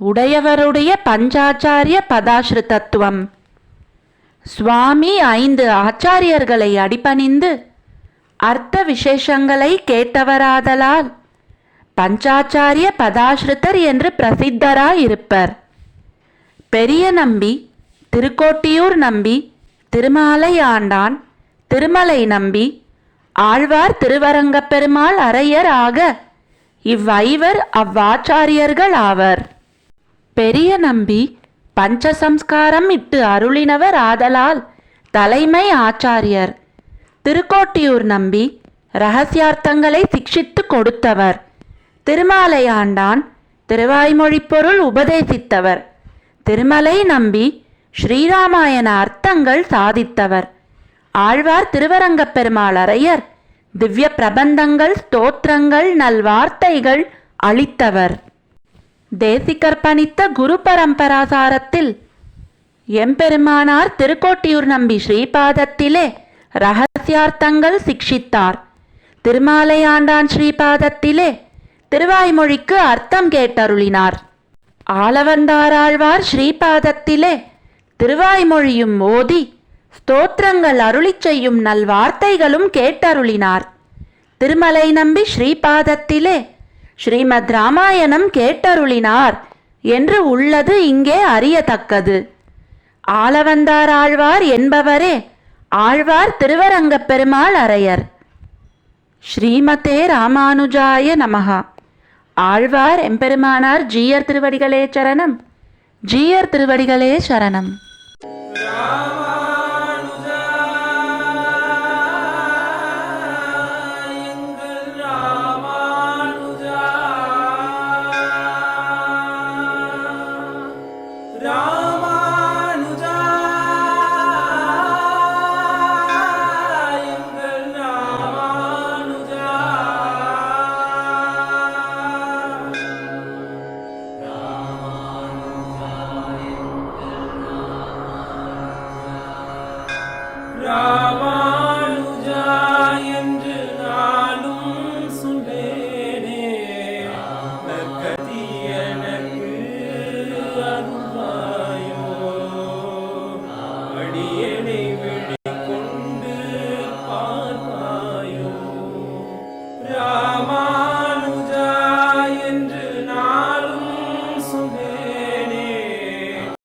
உடையவருடைய பஞ்சாச்சாரிய பதாஸ்ருதத்துவம். சுவாமி ஐந்து ஆச்சாரியர்களை அடிபணிந்து அர்த்த விசேஷங்களை கேட்டவராதலால் பஞ்சாச்சாரிய பதாஸ்ருதர் என்று பிரசித்தராயிருப்பர். பெரிய நம்பி திருக்கோட்டியூர் நம்பி திருமாலை ஆண்டான் திருமலை நம்பி ஆழ்வார் திருவரங்கப்பெருமாள் அரையர் ஆக இவ்வைவர் அவ்வாச்சாரியர்கள் ஆவர். பெரிய நம்பி பஞ்சசம்ஸ்காரம் இட்டு அருளினவர் ஆதலால் தலைமை ஆச்சாரியர். திருக்கோட்டியூர் நம்பி ரகசியார்த்தங்களை சிக்ஷித்து கொடுத்தவர். திருமாலை ஆண்டான் பொருள் உபதேசித்தவர். திருமலை நம்பி ஸ்ரீராமாயண அர்த்தங்கள் சாதித்தவர். ஆழ்வார் திருவரங்கப் பெருமாள் அரையர் திவ்ய பிரபந்தங்கள் ஸ்தோத்திரங்கள் நல்வார்த்தைகள் அளித்தவர். தேசிகர் பணித்த குரு பரம்பராசாரத்தில் எம்பெருமானார் திருக்கோட்டியூர் நம்பி ஸ்ரீபாதத்திலே ரகசியார்த்தங்கள் சிக்ஷித்தார். திருமாலையாண்டான் ஸ்ரீபாதத்திலே திருவாய்மொழிக்கு அர்த்தம் கேட்டருளினார். ஆளவந்தாராழ்வார் ஸ்ரீபாதத்திலே திருவாய்மொழியும் ஓதி ஸ்தோத்திரங்கள் அருளி செய்யும் நல்வார்த்தைகளும் கேட்டருளினார். திருமலை நம்பி ஸ்ரீபாதத்திலே ஸ்ரீமத் ராமாயணம் கேட்டருளினார் என்று உள்ளது இங்கே அறியத்தக்கது. ஆளவந்தார் ஆழ்வார் என்பவரே ஆழ்வார் திருவரங்கப் பெருமாள் அரையர் ஸ்ரீமதே ராமானுஜாய நமகா ஆழ்வார் எம்பெருமானார் ஜீயர் திருவடிகளே சரணம். ஜீயர் திருவடிகளே சரணம். Ya